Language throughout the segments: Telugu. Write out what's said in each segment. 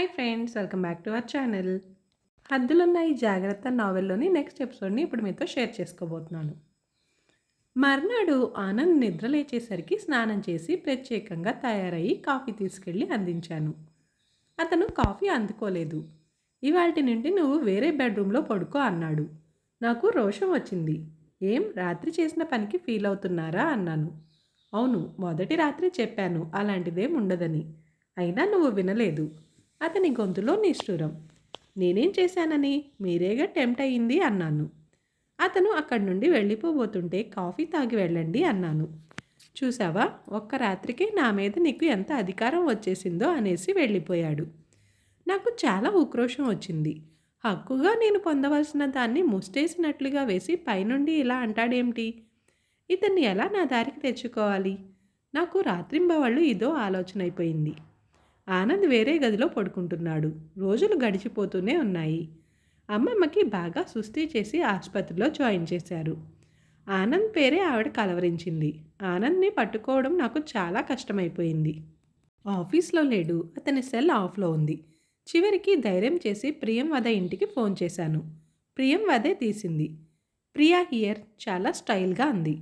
Hi friends welcome back to our channel. హద్దులున్న ఈ జాగ్రత్త నావెల్లోని నెక్స్ట్ ఎపిసోడ్ని ఇప్పుడు మీతో షేర్ చేసుకోబోతున్నాను. మర్నాడు ఆనంద్ నిద్ర లేచేసరికి స్నానం చేసి ప్రత్యేకంగా తయారయ్యి కాఫీ తీసుకెళ్ళి అందించాను. అతను కాఫీ అందుకోలేదు. ఇవాటి నుండి నువ్వు వేరే బెడ్రూమ్లో పడుకో అన్నాడు. నాకు రోషం వచ్చింది. ఏం రాత్రి చేసిన పనికి ఫీల్ అవుతున్నారా అన్నాను. అవును మొదటి రాత్రి చెప్పాను అలాంటిదేం ఉండదని. అయినా నువ్వు వినలేదు. అతని గొంతులో నిష్ఠురం. నేనేం చేశానని? మీరేగా టెంప్ట్ అయ్యింది? అన్నాను. అతను అక్కడి నుండి వెళ్ళిపోబోతుంటే కాఫీ తాగి వెళ్ళండి అన్నాను. చూసావా ఒక్క రాత్రికి నా మీద నీకు ఎంత అధికారం వచ్చేసిందో అనేసి వెళ్ళిపోయాడు. నాకు చాలా ఉక్రోషం వచ్చింది. హక్కుగా నేను పొందవలసిన దాన్ని ముష్టేసినట్లుగా వేసి పైనుండి ఇలా అంటాడేమిటి? ఇతన్ని ఎలా నా దారికి తెచ్చుకోవాలి? నాకు రాత్రింబవళ్ళు ఇదో ఆలోచన అయిపోయింది ఆనంద్ వేరే గదిలో పడుకుంటున్నాడు. రోజులు గడిచిపోతూనే ఉన్నాయి. అమ్మమ్మకి బాగా సుస్థి చేసి ఆసుపత్రిలో జాయిన్ చేశారు. ఆనంద్ పేరే ఆవిడ కలవరించింది. ఆనంద్ని పట్టుకోవడం నాకు చాలా కష్టమైపోయింది. ఆఫీస్లో లేడు. అతని సెల్ ఆఫ్లో ఉంది. చివరికి ధైర్యం చేసి ప్రియం వద ఇంటికి ఫోన్ చేశాను. ప్రియం వదే తీసింది. ప్రియా హియర్ చాలా స్టైల్గా అంది.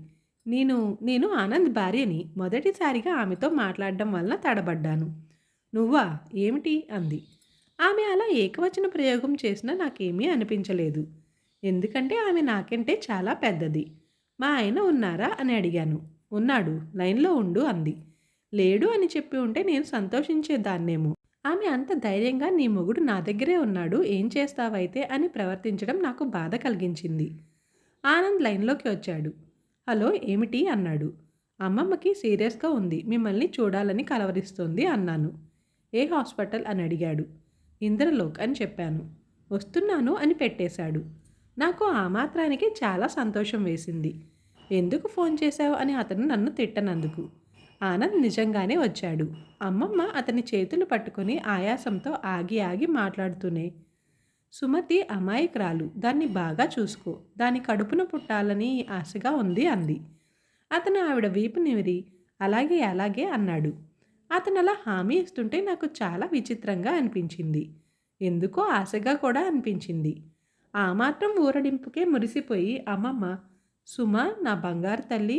నేను నేను ఆనంద్ భార్యని మొదటిసారిగా ఆమెతో మాట్లాడడం వలన తడబడ్డాను. నువ్వా? ఏమిటి? అంది. ఆమె అలా ఏకవచన ప్రయోగం చేసినా నాకేమీ అనిపించలేదు. ఎందుకంటే ఆమె నాకంటే చాలా పెద్దది. మా ఆయన ఉన్నారా? అని అడిగాను. ఉన్నాడు. లైన్లో ఉండు అంది. లేడు అని చెప్పి ఉంటే నేను సంతోషించేదాన్నేమో. ఆమె అంత ధైర్యంగా నీ మొగుడు నా దగ్గరే ఉన్నాడు ఏం చేస్తావైతే? అని ప్రవర్తించడం నాకు బాధ కలిగించింది. ఆనంద్ లైన్లోకి వచ్చాడు. హలో ఏమిటి? అన్నాడు. అమ్మమ్మకి సీరియస్గా ఉంది. మిమ్మల్ని చూడాలని కలవరిస్తోంది అన్నాను. ఏ హాస్పిటల్ అని అడిగాడు. ఇంద్రలోక్ అని చెప్పాను. వస్తున్నాను అని పెట్టేశాడు. నాకు ఆ మాత్రానికి చాలా సంతోషం వేసింది. ఎందుకు ఫోన్ చేశావు అని అతను నన్ను తిట్టనందుకు. ఆనంద్ నిజంగానే వచ్చాడు. అమ్మమ్మ అతని చేతులు పట్టుకొని ఆయాసంతో ఆగి ఆగి మాట్లాడుతూనే సుమతి అమాయకురాలు దాన్ని బాగా చూసుకో. దాని కడుపున పుట్టాలని ఆశగా ఉంది అంది. అతను ఆవిడ వీపు నిమిరి అలాగే అలాగే అన్నాడు. అతను అలా హామీ ఇస్తుంటే నాకు చాలా విచిత్రంగా అనిపించింది. ఎందుకో ఆశగా కూడా అనిపించింది. ఆ మాత్రం ఊరడింపుకే మురిసిపోయి అమ్మమ్మ సుమ నా బంగారు తల్లి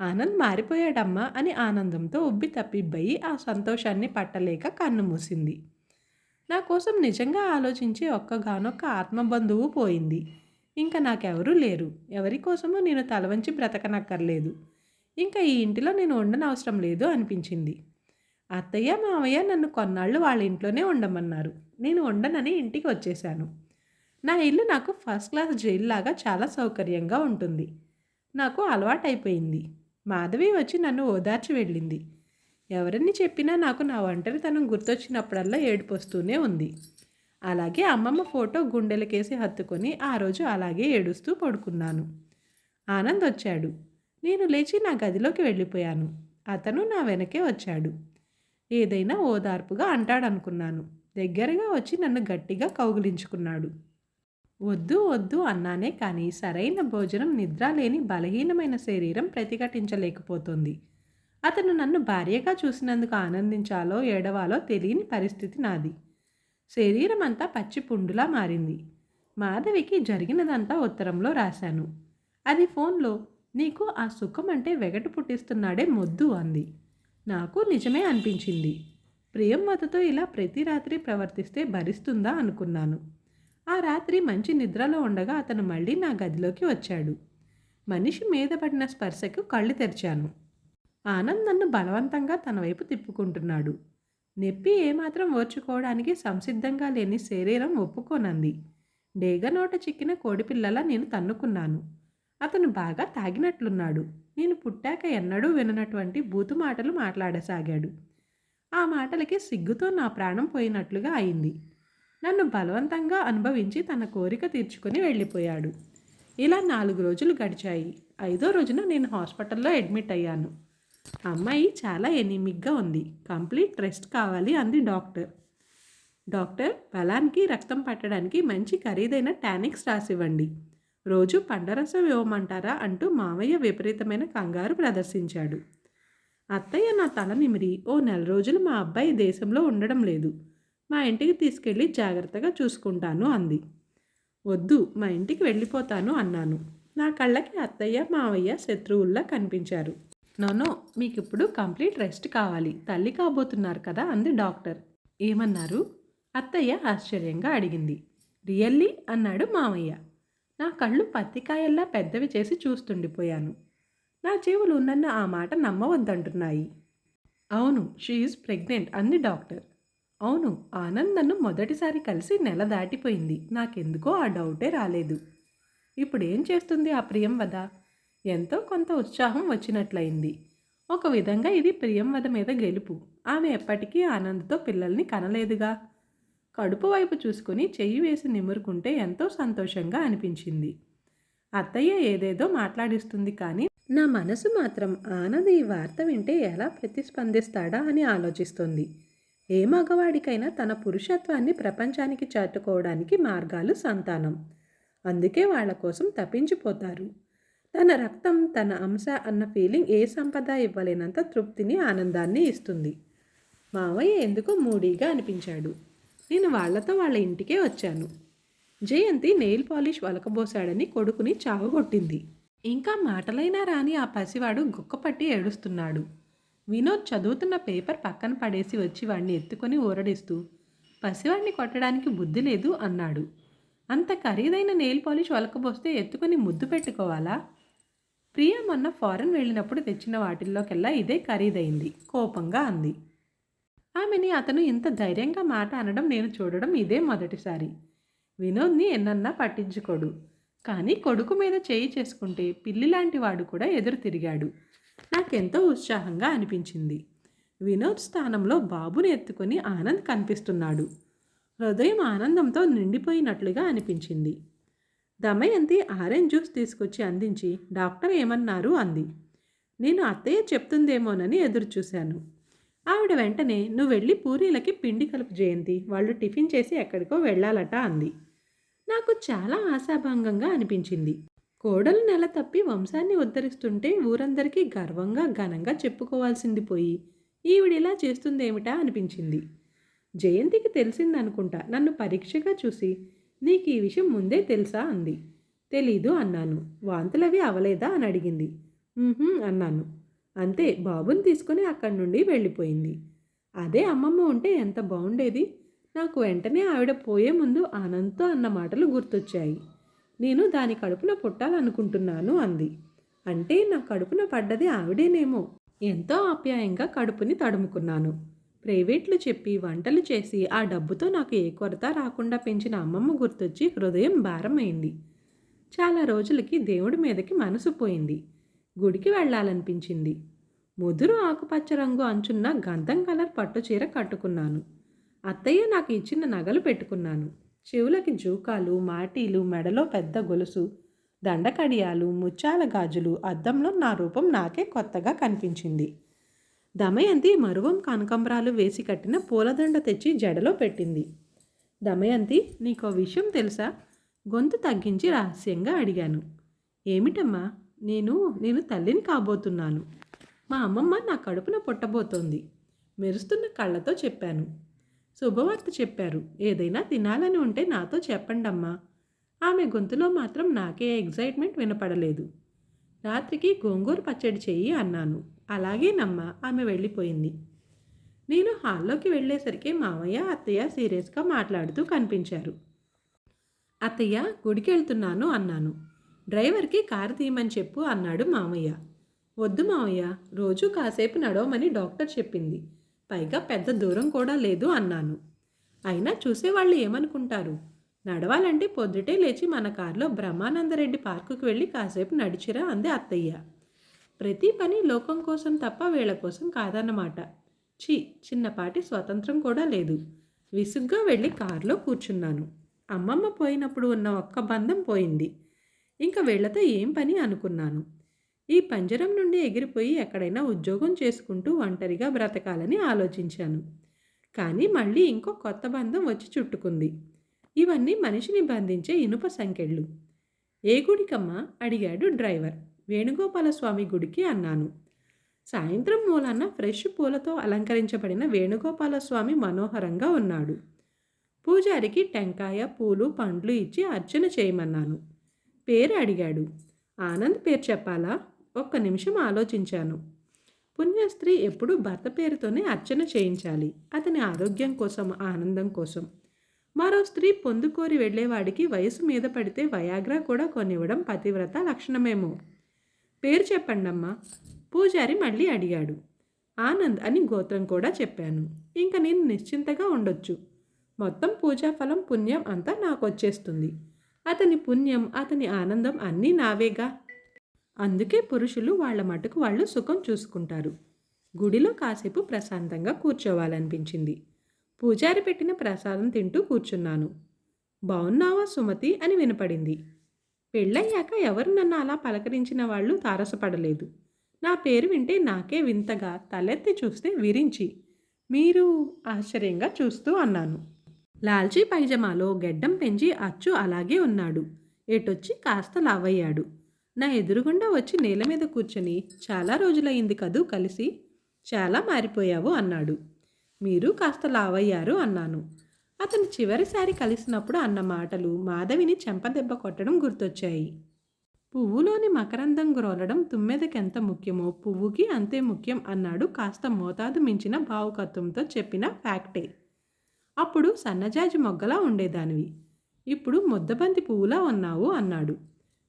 ఆనంద్ మారిపోయాడమ్మా అని ఆనందంతో ఉబ్బి తప్పిబ్బయి ఆ సంతోషాన్ని పట్టలేక కన్ను మూసింది. నా కోసం నిజంగా ఆలోచించి ఒక్కగానొక్క ఆత్మబంధువు పోయింది. ఇంకా నాకెవరూ లేరు. ఎవరి కోసమో నేను తలవంచి బ్రతకనక్కర్లేదు. ఇంకా ఈ ఇంటిలో నేను ఉండనవసరం లేదు అనిపించింది. అత్తయ్య మామయ్య నన్ను కొన్నాళ్ళు వాళ్ళ ఇంట్లోనే ఉండమన్నారు. నేను ఉండనని ఇంటికి వచ్చేశాను. నా ఇల్లు నాకు ఫస్ట్ క్లాస్ జైలు లాగా చాలా సౌకర్యంగా ఉంటుంది. నాకు అలవాటైపోయింది. మాధవి వచ్చి నన్ను ఓదార్చి వెళ్ళింది. ఎవరిని చెప్పినా నాకు నా ఒంటరితనం గుర్తొచ్చినప్పుడల్లా ఏడుపు వస్తూనే ఉంది. అలాగే అమ్మమ్మ ఫోటో గుండెలకేసి హత్తుకొని ఆ రోజు అలాగే ఏడుస్తూ పడుకున్నాను. ఆనంద్ వచ్చాడు. నేను లేచి నా గదిలోకి వెళ్ళిపోయాను. అతను నా వెనకే వచ్చాడు. ఏదైనా ఓదార్పుగా అంటాడనుకున్నాను. దగ్గరగా వచ్చి నన్ను గట్టిగా కౌగిలించుకున్నాడు. వద్దు వద్దు అన్నానే కానీ సరైన భోజనం నిద్ర లేని బలహీనమైన శరీరం ప్రతిఘటించలేకపోతుంది. అతను నన్ను భార్యగా చూసినందుకు ఆనందించాలో ఏడవాలో తెలియని పరిస్థితి నాది. శరీరం అంతా పచ్చి పుండులా మారింది. మాధవికి జరిగినదంతా ఉత్తరంలో రాశాను. అది ఫోన్లో నీకు ఆ సుఖం అంటే వెగటు పుట్టిస్తున్నాడే మొద్దు అంది. నాకు నిజమే అనిపించింది. ప్రియంవతతో ఇలా ప్రతి రాత్రి ప్రవర్తిస్తే భరిస్తుందా అనుకున్నాను. ఆ రాత్రి మంచి నిద్రలో ఉండగా అతను మళ్ళీ నా గదిలోకి వచ్చాడు. మనిషి మీద పడిన స్పర్శకు కళ్ళు తెరిచాను. ఆనంద్ నన్ను బలవంతంగా తన వైపు తిప్పుకుంటున్నాడు. నొప్పి ఏమాత్రం ఓర్చుకోవడానికి సంసిద్ధంగా లేని శరీరం ఒప్పుకోనంది. డేగ నోట చిక్కిన కోడిపిల్లలా నేను తన్నుకున్నాను. అతను బాగా తాగినట్లున్నాడు. నేను పుట్టాక ఎన్నడూ విననటువంటి బూతు మాటలు మాట్లాడసాగాడు. ఆ మాటలకి సిగ్గుతో నా ప్రాణం పోయినట్లుగా అయింది. నన్ను బలవంతంగా అనుభవించి తన కోరిక తీర్చుకొని వెళ్ళిపోయాడు. ఇలా నాలుగు రోజులు గడిచాయి. ఐదో రోజున నేను హాస్పిటల్లో అడ్మిట్ అయ్యాను. అమ్మాయి చాలా ఎనిమిగ్గా ఉంది. కంప్లీట్ రెస్ట్ కావాలి అంది డాక్టర్. డాక్టర్ బలానికి రక్తం పట్టడానికి మంచి ఖరీదైన టానిక్స్ రాసివ్వండి. రోజు పండరసం ఇవ్వమంటారా అంటూ మావయ్య విపరీతమైన కంగారు ప్రదర్శించాడు. అత్తయ్య నా తల నిమిరి ఓ నెల రోజులు మా అబ్బాయి దేశంలో ఉండడం లేదు. మా ఇంటికి తీసుకెళ్ళి జాగ్రత్తగా చూసుకుంటాను అంది. వద్దు మా ఇంటికి వెళ్ళిపోతాను అన్నాను. నా కళ్ళకి అత్తయ్య మావయ్య శత్రువుల్లా కనిపించారు. నోనో మీకు ఇప్పుడు కంప్లీట్ రెస్ట్ కావాలి. తల్లి కాబోతున్నారు కదా అంది డాక్టర్. ఏమన్నారు? అత్తయ్య ఆశ్చర్యంగా అడిగింది. రియల్లీ? అన్నాడు మావయ్య. నా కళ్ళు పత్తికాయల్లా పెద్దవి చేసి చూస్తుండిపోయాను. నా చెవులు నన్ను ఆ మాట నమ్మవద్దంటున్నాయి. అవును షీఈ్ ప్రెగ్నెంట్ అంది డాక్టర్. అవును ఆనంద్ నన్ను మొదటిసారి కలిసి నెల దాటిపోయింది. నాకెందుకో ఆ డౌటే రాలేదు. ఇప్పుడేం చేస్తుంది ఆ ప్రియంవద? ఎంతో కొంత ఉత్సాహం వచ్చినట్లయింది. ఒక విధంగా ఇది ప్రియంవద మీద గెలుపు. ఆమె ఎప్పటికీ ఆనంద్తో పిల్లల్ని కనలేదుగా. కడుపు వైపు చూసుకుని చెయ్యి వేసి నిమురుకుంటే ఎంతో సంతోషంగా అనిపించింది. అత్తయ్య ఏదేదో మాట్లాడిస్తుంది కానీ నా మనసు మాత్రం ఆనంద్ ఈ వార్త వింటే ఎలా ప్రతిస్పందిస్తాడా అని ఆలోచిస్తోంది. ఏ మగవాడికైనా తన పురుషత్వాన్ని ప్రపంచానికి చాటుకోవడానికి మార్గాలు సంతానం. అందుకే వాళ్ళ కోసం తప్పించిపోతారు. తన రక్తం తన అంశ అన్న ఫీలింగ్ ఏ సంపద ఇవ్వలేనంత తృప్తిని ఆనందాన్ని ఇస్తుంది. మావయ్య ఎందుకో మూడీగా అనిపించాడు. నేను వాళ్ళతో వాళ్ళ ఇంటికే వచ్చాను. జయంతి నెయిల్ పాలిష్ వలకబోసాడని కొడుకుని చావగొట్టింది. ఇంకా మాటలైనా రాని ఆ పసివాడు గుక్కపట్టి ఏడుస్తున్నాడు. వినోద్ చదువుతున్న పేపర్ పక్కన పడేసి వచ్చి వాడిని ఎత్తుకొని ఊరడిస్తూ పసివాడిని కొట్టడానికి బుద్ధి లేదు అన్నాడు. అంత ఖరీదైన నెయిల్ పాలిష్ వలకబోస్తే ఎత్తుకొని ముద్దు పెట్టుకోవాలా? ప్రియా మొన్న ఫారెన్ వెళ్ళినప్పుడు తెచ్చిన వాటిల్లోకెల్లా ఇదే ఖరీదైంది కోపంగా అంది. ఆమెని అతను ఇంత ధైర్యంగా మాట అనడం నేను చూడడం ఇదే మొదటిసారి. వినోద్ని ఎన్నన్నా పట్టించుకోడు. కానీ కొడుకు మీద చేయి చేసుకుంటే పిల్లి లాంటి వాడు కూడా ఎదురు తిరిగాడు. నాకెంతో ఉత్సాహంగా అనిపించింది. వినోద్ స్థానంలో బాబుని ఎత్తుకొని ఆనంద్ కనిపిస్తున్నాడు. హృదయం ఆనందంతో నిండిపోయినట్లుగా అనిపించింది. దమయంతి ఆరెంజ్ జ్యూస్ తీసుకొచ్చి అందించి డాక్టర్ ఏమన్నారు? అంది. నేను అత్తయ్య చెప్తుందేమోనని ఎదురుచూశాను. ఆవిడ వెంటనే నువ్వు వెళ్ళి పూరీలకి పిండి కలుపు జయంతి వాళ్ళు టిఫిన్ చేసి ఎక్కడికో వెళ్ళాలట అంది. నాకు చాలా ఆశాభంగంగా అనిపించింది. కోడలు నెల తప్పి వంశాన్ని ఉద్ధరిస్తుంటే ఊరందరికీ గర్వంగా ఘనంగా చెప్పుకోవాల్సింది పోయి ఈవిడిలా చేస్తుందేమిటా? అనిపించింది. జయంతికి తెలిసిందనుకుంటా నన్ను పరీక్షగా చూసి నీకు ఈ విషయం ముందే తెలుసా? అంది. తెలీదు అన్నాను. వాంతులవి అవలేదా? అని అడిగింది. అన్నాను. అంతే బాబుని తీసుకుని అక్కడి నుండి వెళ్ళిపోయింది. అదే అమ్మమ్మ ఉంటే ఎంత బాగుండేది నాకు వెంటనే ఆవిడ పోయే ముందు ఆనంద్తో అన్న మాటలు గుర్తొచ్చాయి. నేను దాని కడుపున పుట్టాలనుకుంటున్నాను అంది. అంటే నా కడుపున పడ్డది ఆవిడేనేమో. ఎంతో ఆప్యాయంగా కడుపుని తడుముకున్నాను. ప్రైవేట్లు చెప్పి వంటలు చేసి ఆ డబ్బుతో నాకు ఏ కొరత రాకుండా పెంచిన అమ్మమ్మ గుర్తొచ్చి హృదయం భారమైంది. చాలా రోజులకి దేవుడి మీదకి మనసు పోయింది. గుడికి వెళ్ళాలనిపించింది. ముదురు ఆకుపచ్చ రంగు అంచున్న గంధం కలర్ పట్టు చీర కట్టుకున్నాను. అత్తయ్య నాకు ఇచ్చిన నగలు పెట్టుకున్నాను. చెవులకి జూకాలు మాటీలు మెడలో పెద్ద గొలుసు దండకడియాలు ముత్యాల గాజులు అద్దంలో నా రూపం నాకే కొత్తగా కనిపించింది. దమయంతి మరువం కనకంబరాలు వేసి కట్టిన పూలదండ తెచ్చి జడలో పెట్టింది. దమయంతి నీకో విషయం తెలుసా? గొంతు తగ్గించి రహస్యంగా అడిగాను. ఏమిటమ్మా? నేను నేను తల్లిని కాబోతున్నాను. మా అమ్మమ్మ నా కడుపున పుట్టబోతోంది. మెరుస్తున్న కళ్ళతో చెప్పాను. శుభవార్త చెప్పారు. ఏదైనా తినాలని ఉంటే నాతో చెప్పండమ్మా. ఆమె గొంతులో మాత్రం నాకే ఎగ్జైట్మెంట్ వినపడలేదు. రాత్రికి గోంగూర పచ్చడి చెయ్యి అన్నాను. అలాగే నమ్మ ఆమె వెళ్ళిపోయింది. నేను హాల్లోకి వెళ్ళేసరికి మామయ్య అత్తయ్య సీరియస్గా మాట్లాడుతూ కనిపించారు. అత్తయ్య గుడికి వెళ్తున్నాను అన్నాను. డ్రైవర్కి కారు తీయమని చెప్పు అన్నాడు మామయ్య. వద్దు మామయ్య రోజు కాసేపు నడవమని డాక్టర్ చెప్పింది. పైగా పెద్ద దూరం కూడా లేదు అన్నాను. అయినా చూసేవాళ్ళు ఏమనుకుంటారు? నడవాలంటే పొద్దుటే లేచి మన కారులో బ్రహ్మానందరెడ్డి పార్కుకి వెళ్ళి కాసేపు నడిచిరా అంది అత్తయ్య. ప్రతి పని లోకం కోసం తప్ప వీళ్ళ కోసం కాదన్నమాట. ఛీ చిన్నపాటి స్వతంత్రం కూడా లేదు. విసుగ్గా వెళ్ళి కారులో కూర్చున్నాను. అమ్మమ్మ పోయినప్పుడు ఉన్న ఒక్క బంధం పోయింది. ఇంకా వీళ్ళతో ఏం పని అనుకున్నాను. ఈ పంజరం నుండి ఎగిరిపోయి ఎక్కడైనా ఉద్యోగం చేసుకుంటూ ఒంటరిగా బ్రతకాలని ఆలోచించాను. కానీ మళ్ళీ ఇంకో కొత్త బంధం వచ్చి చుట్టుకుంది. ఇవన్నీ మనిషిని బంధించే ఇనుప సంకెళ్ళు. ఏ గుడికమ్మా? అడిగాడు డ్రైవర్. వేణుగోపాలస్వామి గుడికి అన్నాను. సాయంత్రం మూలాన ఫ్రెష్ పూలతో అలంకరించబడిన వేణుగోపాలస్వామి మనోహరంగా ఉన్నాడు. పూజారికి టెంకాయ పూలు పండ్లు ఇచ్చి అర్చన చేయమన్నాను. పేరు అడిగాడు. ఆనంద్ పేరు చెప్పాలా? ఒక్క నిమిషం ఆలోచించాను. పుణ్యస్త్రీ ఎప్పుడూ భర్త పేరుతోనే అర్చన చేయించాలి. అతని ఆరోగ్యం కోసం ఆనందం కోసం. మరో స్త్రీ పొందుకోరి వెళ్ళేవాడికి వయసు మీద పడితే వయాగ్రా కూడా కొనివ్వడం పతివ్రత లక్షణమేమో? పేరు చెప్పండమ్మా. పూజారి మళ్ళీ అడిగాడు. ఆనంద్ అని గోత్రం కూడా చెప్పాను. ఇంకా నేను నిశ్చింతగా ఉండొచ్చు. మొత్తం పూజా ఫలం పుణ్యం అంతా నాకు వచ్చేస్తుంది అతని పుణ్యం అతని ఆనందం అన్నీ నావేగా. అందుకే పురుషులు వాళ్ళ మటుకు వాళ్ళు సుఖం చూసుకుంటారు. గుడిలో కాసేపు ప్రశాంతంగా కూర్చోవాలనిపించింది. పూజారి పెట్టిన ప్రసాదం తింటూ కూర్చున్నాను. బాగున్నావా సుమతి? అని వినపడింది. పెళ్ళయ్యాక ఎవరు నన్ను అలా పలకరించిన వాళ్ళు తారసపడలేదు. నా పేరు వింటే నాకే వింతగా తలెత్తి చూస్తే విరించి. మీరు ఆశ్చర్యంగా చూస్తూ అన్నాను. లాల్చీ పైజమాలో గెడ్డం పెంచి అచ్చు అలాగే ఉన్నాడు. ఎటొచ్చి కాస్త లావయ్యాడు. నా ఎదురుగుండా వచ్చి నేల మీద కూర్చొని చాలా రోజులయ్యింది కదూ కలిసి? చాలా మారిపోయావు అన్నాడు. మీరు కాస్త లావయ్యారు అన్నాను. అతను చివరిసారి కలిసినప్పుడు అన్న మాటలు మాధవిని చెంపదెబ్బ కొట్టడం గుర్తొచ్చాయి. పువ్వులోని మకరందం గ్రోలడం తుమ్మెదకెంత ముఖ్యమో పువ్వుకి అంతే ముఖ్యం అన్నాడు కాస్త మోతాదు మించిన భావుకత్వంతో చెప్పిన ఫ్యాక్టే. అప్పుడు సన్నజాజి మొగ్గలా ఉండేదానివి. ఇప్పుడు ముద్దబంతి పువ్వులా ఉన్నావు అన్నాడు.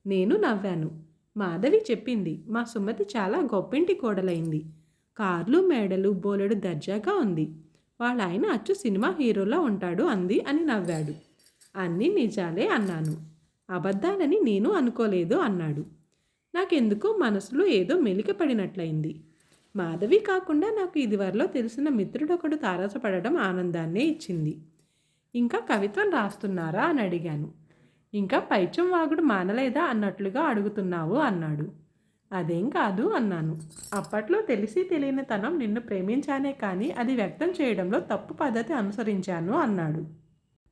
నేను నవ్వాను. మాధవి చెప్పింది. మా సుమతి చాలా గొప్పింటి కోడలైంది. కార్లు మేడలు బోలెడు దర్జాగా ఉంది. వాళ్ళ ఆయన అచ్చు సినిమా హీరోలా ఉంటాడు అంది అని నవ్వాడు. అన్నీ నిజాలే అన్నాను. అబద్ధాలని నేను అనుకోలేదు అన్నాడు. నాకెందుకో మనసులో ఏదో మెలికపడినట్లయింది. మాధవి కాకుండా నాకు ఇదివరలో తెలిసిన మిత్రుడొకడు తారసపడడం ఆనందాన్నే ఇచ్చింది. ఇంకా కవిత్వం రాస్తున్నారా అని అడిగాను. ఇంకా పైచం వాగుడు మానలేదా అన్నట్లుగా అడుగుతున్నావు అన్నాడు. అదేం కాదు అన్నాను. అప్పట్లో తెలిసి తెలియని తనం నిన్ను ప్రేమించానే కానీ అది వ్యక్తం చేయడంలో తప్పు పద్ధతి అనుసరించాను అన్నాడు.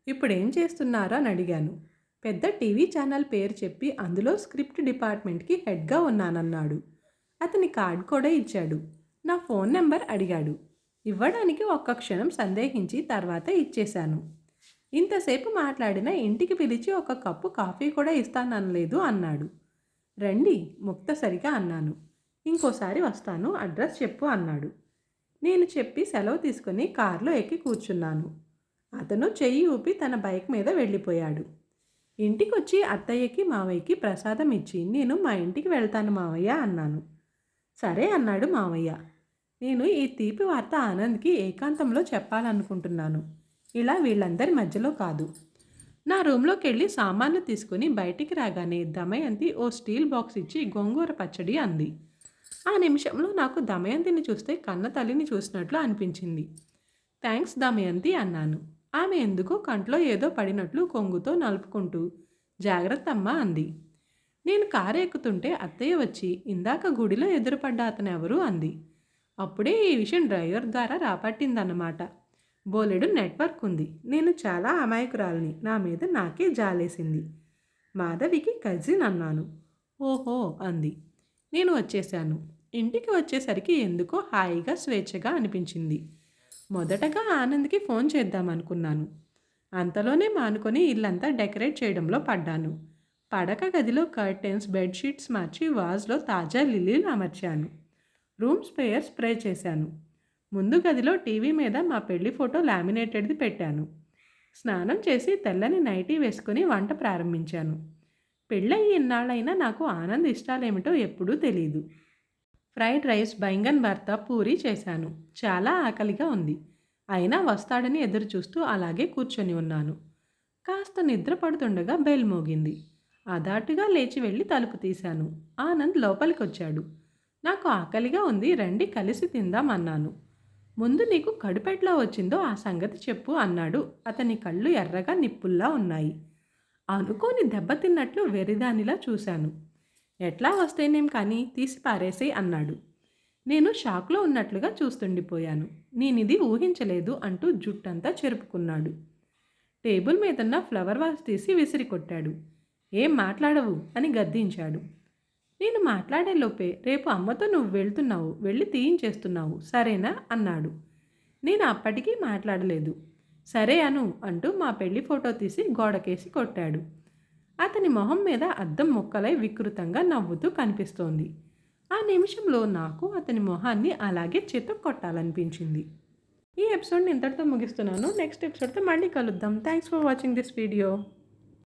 ఇప్పుడేం చేస్తున్నారా అని అడిగాను. పెద్ద టీవీ ఛానల్ పేరు చెప్పి అందులో స్క్రిప్ట్ డిపార్ట్మెంట్కి హెడ్గా ఉన్నానన్నాడు. అతని కార్డ్ కూడా ఇచ్చాడు. నా ఫోన్ నెంబర్ అడిగాడు. ఇవ్వడానికి ఒక్క క్షణం సందేహించి తర్వాత ఇచ్చేశాను. ఇంతసేపు మాట్లాడిన ఇంటికి పిలిచి ఒక కప్పు కాఫీ కూడా ఇస్తాననలేదు అన్నాడు. రండి ముక్తసరిగా అన్నాను. ఇంకోసారి వస్తాను అడ్రస్ చెప్పు అన్నాడు. నేను చెప్పి సెలవు తీసుకుని కారులో ఎక్కి కూర్చున్నాను. అతను చెయ్యి ఊపి తన బైక్ మీద వెళ్ళిపోయాడు. ఇంటికొచ్చి అత్తయ్యకి మావయ్యకి ప్రసాదం ఇచ్చి నేను మా ఇంటికి వెళ్తాను మావయ్య అన్నాను. సరే అన్నాడు మావయ్య. నేను ఈ తీపి వార్త ఆనంద్కి ఏకాంతంలో చెప్పాలనుకుంటున్నాను. ఇలా వీళ్ళందరి మధ్యలో కాదు. నా రూమ్లోకి వెళ్ళి సామాన్లు తీసుకుని బయటికి రాగానే దమయంతి ఓ స్టీల్ బాక్స్ ఇచ్చి గోంగూర పచ్చడి అంది. ఆ నిమిషంలో నాకు దమయంతిని చూస్తే కన్న తల్లిని చూసినట్లు అనిపించింది. థ్యాంక్స్ దమయంతి అన్నాను. ఆమె ఎందుకో కంట్లో ఏదో పడినట్లు కొంగుతో నలుపుకుంటూ జాగ్రత్త అమ్మ అంది. నేను కారు ఎక్కుతుంటే అత్తయ్య వచ్చి ఇందాక గుడిలో ఎదురుపడ్డ అతను ఎవరు? అంది. అప్పుడే ఈ విషయం డ్రైవర్ ద్వారా రాపట్టిందన్నమాట. బోలెడు నెట్వర్క్ ఉంది. నేను చాలా అమాయకురాలిని. నా మీద నాకే జాలేసింది. మాధవికి కజిన్ అన్నాను. ఓహో అంది. నేను వచ్చేశాను. ఇంటికి వచ్చేసరికి ఎందుకో హాయిగా స్వేచ్ఛగా అనిపించింది. మొదటగా ఆనంద్కి ఫోన్ చేద్దామనుకున్నాను. అంతలోనే మానుకొని ఇల్లంతా డెకరేట్ చేయడంలో పడ్డాను. పడక గదిలో కర్టెన్స్ బెడ్షీట్స్ మార్చి వాజ్లో తాజా లిల్లీలు అమర్చాను. రూమ్ స్ప్రేయర్ స్ప్రే చేశాను. ముందు గదిలో టీవీ మీద మా పెళ్ళి ఫోటో లామినేటెడ్ది పెట్టాను. స్నానం చేసి తెల్లని నైటీ వేసుకుని వంట ప్రారంభించాను. పెళ్ళయి ఇన్నాళ్ళైనా నాకు ఆనంద్ ఇష్టాలేమిటో ఎప్పుడూ తెలియదు ఫ్రైడ్ రైస్ బైంగన్ భర్త పూరి చేశాను. చాలా ఆకలిగా ఉంది. అయినా వస్తాడని ఎదురు చూస్తూ అలాగే కూర్చొని ఉన్నాను. కాస్త నిద్ర పడుతుండగా బెల్ మోగింది. అదాటుగా లేచి వెళ్ళి తలుపు తీశాను. ఆనంద్ లోపలికి వచ్చాడు నాకు ఆకలిగా ఉంది రండి కలిసి తిందాం అన్నాను. ముందు నీకు కడుపెట్లా వచ్చిందో ఆ సంగతి చెప్పు అన్నాడు. అతని కళ్ళు ఎర్రగా నిప్పుల్లా ఉన్నాయి. అనుకోని దెబ్బతిన్నట్లు వెరిదానిలా చూశాను. ఎట్లా వస్తేనేం కానీ తీసి పారేసే అన్నాడు. నేను షాక్లో ఉన్నట్లుగా చూస్తుండిపోయాను. నేనిది ఊహించలేదు అంటూ జుట్టంతా చెరుపుకున్నాడు. టేబుల్ మీదన్న ఫ్లవర్ వాస్ తీసి విసిరి కొట్టాడు ఏం మాట్లాడవు అని గద్దించాడు. నేను మాట్లాడేలోపే రేపు అమ్మతో నువ్వు వెళ్తున్నావు వెళ్ళి తీయించేస్తున్నావు సరేనా? అన్నాడు. నేను అప్పటికీ మాట్లాడలేదు. సరే అను అంటూ మా పెళ్ళి ఫోటో తీసి గోడకేసి కొట్టాడు. అతని మొహం మీద అద్దం ముక్కలై వికృతంగా నవ్వుతూ కనిపిస్తోంది. ఆ నిమిషంలో నాకు అతని మొహాన్ని అలాగే చేత కొట్టాలనిపించింది. ఈ ఎపిసోడ్ని ఇంతటితో ముగిస్తున్నాను. నెక్స్ట్ ఎపిసోడ్తో మళ్ళీ కలుద్దాం. Thanks for watching this video